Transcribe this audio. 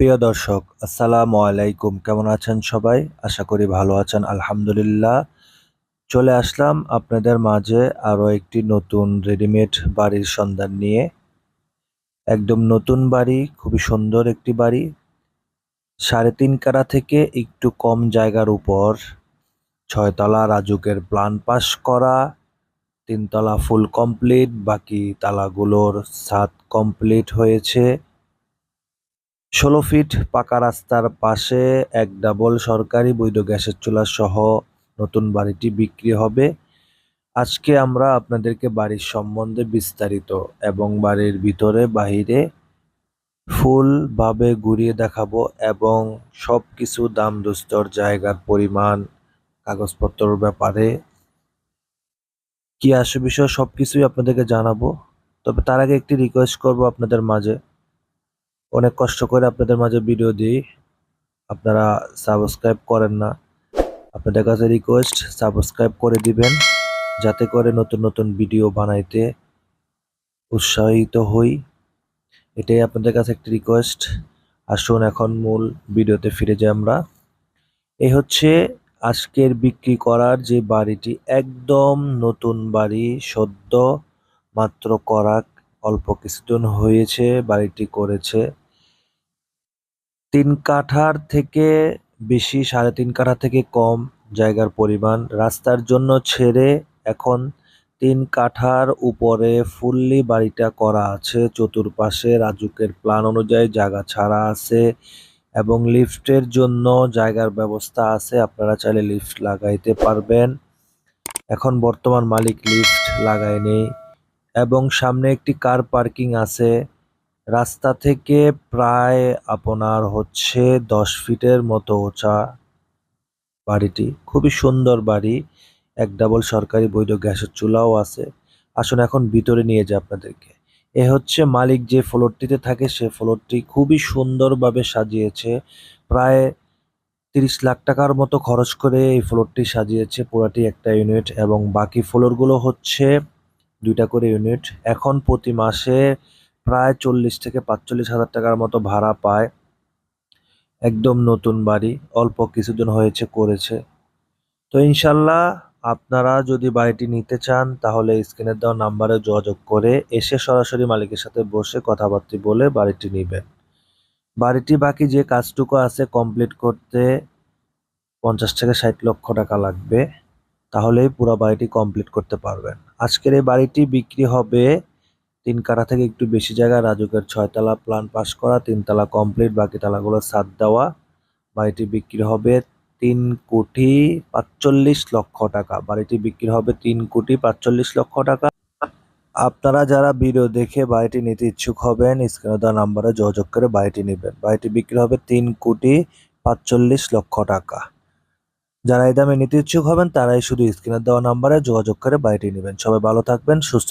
প্রিয় দর্শক, আসসালামু আলাইকুম। কেমন আছেন সবাই? আশা করি ভালো আছেন, আলহামদুলিল্লাহ। চলে আসলাম আপনাদের মাঝে আরও একটি নতুন রেডিমেড বাড়ির সন্ধান নিয়ে। একদম নতুন বাড়ি, খুবই সুন্দর একটি বাড়ি। সাড়ে তিন কারা থেকে একটু কম জায়গার উপর ছয়তলা রাজুকের প্ল্যান পাস করা, তিনতলা ফুল কমপ্লিট, বাকি তালাগুলোর ছাদ কমপ্লিট হয়েছে। ষোলো ফিট পাকা রাস্তার পাশে এক ডাবল সরকারি বৈধ গ্যাসের চুলা সহ নতুন বাড়িটি বিক্রি হবে। আজকে আমরা আপনাদেরকে বাড়ির সম্বন্ধে বিস্তারিত এবং বাড়ির ভিতরে বাহিরে ফুলভাবে ঘুরিয়ে দেখাবো এবং সব কিছু দাম দুস্তর জায়গার পরিমাণ, কাগজপত্রের ব্যাপারে কি আসে বিষয় সব কিছুই আপনাদেরকে জানাব। তবে তার আগে একটি রিকোয়েস্ট করব আপনাদের মাঝে। অনেক কষ্ট করে আপনাদের মাঝে ভিডিও দিই। আপনারা সাবস্ক্রাইব করেন না। আপনাদের কাছে রিকোয়েস্ট সাবস্ক্রাইব করে দিবেন। যাতে করে নতুন নতুন ভিডিও বানাইতে উৎসাহিত হই। এটাই আপনাদের কাছে একটি রিকোয়েস্ট আসুন এখন মূল ভিডিওতে ফিরে যাই আমরা। এই হচ্ছে আজকের বিক্রি করার যে বাড়িটি, একদম নতুন বাড়ি, সদ্য মাত্র করাক অল্প কিছুদিন হয়েছে, বাড়িটি করেছে। তিন কাঠার থেকে বেশি, সাড়ে তিন কাঠা থেকে কম জায়গার পরিমাণ। রাস্তার জন্য ছেড়ে এখন তিন কাঠার উপরে ফুললি বাড়িটা করা আছে। চতুর্পাশে রাজুকের প্ল্যান অনুযায়ী জায়গা ছাড়া আছে এবং লিফটের জন্য জায়গার ব্যবস্থা আছে। আপনারা চাইলে লিফট লাগাইতে পারবেন। এখন বর্তমান মালিক লিফট লাগায়নি এবং সামনে একটি কার পার্কিং আছে। রাস্তা থেকে প্রায় আপনার হচ্ছে দশ ফিটের মতো উঁচা বাড়িটি। খুবই সুন্দর বাড়ি। এক ডাবল সরকারি বৈধ গ্যাসের চুলাও আছে। আসুন এখন ভিতরে নিয়ে যাই আপনাদেরকে। এ হচ্ছে মালিক যে ফ্লোরটিতে থাকে, সে ফ্লোরটি খুবই সুন্দরভাবে সাজিয়েছে। প্রায় তিরিশ লাখ টাকার মতো খরচ করে এই ফ্লোরটি সাজিয়েছে পুরাটি একটা ইউনিট এবং বাকি ফ্লোরগুলো হচ্ছে দুইটা করে ইউনিট। এখন প্রতি মাসে প্রায় চল্লিশ থেকে পাঁচচল্লিশ হাজার টাকার মতো ভাড়া পায়। একদম নতুন বাড়ি, অল্প কিছুদিন হয়েছে, করেছে। তো ইনশাল্লাহ আপনারা যদি বাড়িটি নিতে চান, তাহলে স্ক্রিনের দেওয়া নাম্বারে যোগাযোগ করে এসে সরাসরি মালিকের সাথে বসে কথাবার্তা বলে বাড়িটি নেবেন। বাড়িটি বাকি যে কাজটুকু আছে, কমপ্লিট করতে পঞ্চাশ থেকে ষাট লক্ষ টাকা লাগবে। তাহলেই পুরো বাড়িটি কমপ্লিট করতে পারবেন। আজকের এই বাড়িটি বিক্রি হবে তিন কাঠা থেকে একটু বেশি জায়গা রাজুকের ছয়তলা প্ল্যান পাস করা, তিনতলা কমপ্লিট বাকি তালাগুলো সাত দেওয়া। বাড়িটি বিক্রি হবে তিন কোটি পাঁচচল্লিশ লক্ষ টাকা। বাড়িটি বিক্রি হবে তিন কোটি পাঁচচল্লিশ লক্ষ টাকা। আপনারা যারা ভিডিও দেখে বাড়িটি নিতে ইচ্ছুক হবেন স্ক্রিনে দেওয়া নাম্বারে যোগাযোগ করে বাড়িটি নেবেন। বাড়িটি বিক্রি হবে তিন কোটি পাঁচচল্লিশ লক্ষ টাকা। যারা এই দামে নিতে ইচ্ছুক হবেন, তারাই শুধু স্ক্রিনে দেওয়া নাম্বারে যোগাযোগ করে বাড়িটি নেবেন। সবাই ভালো থাকবেন, সুস্থ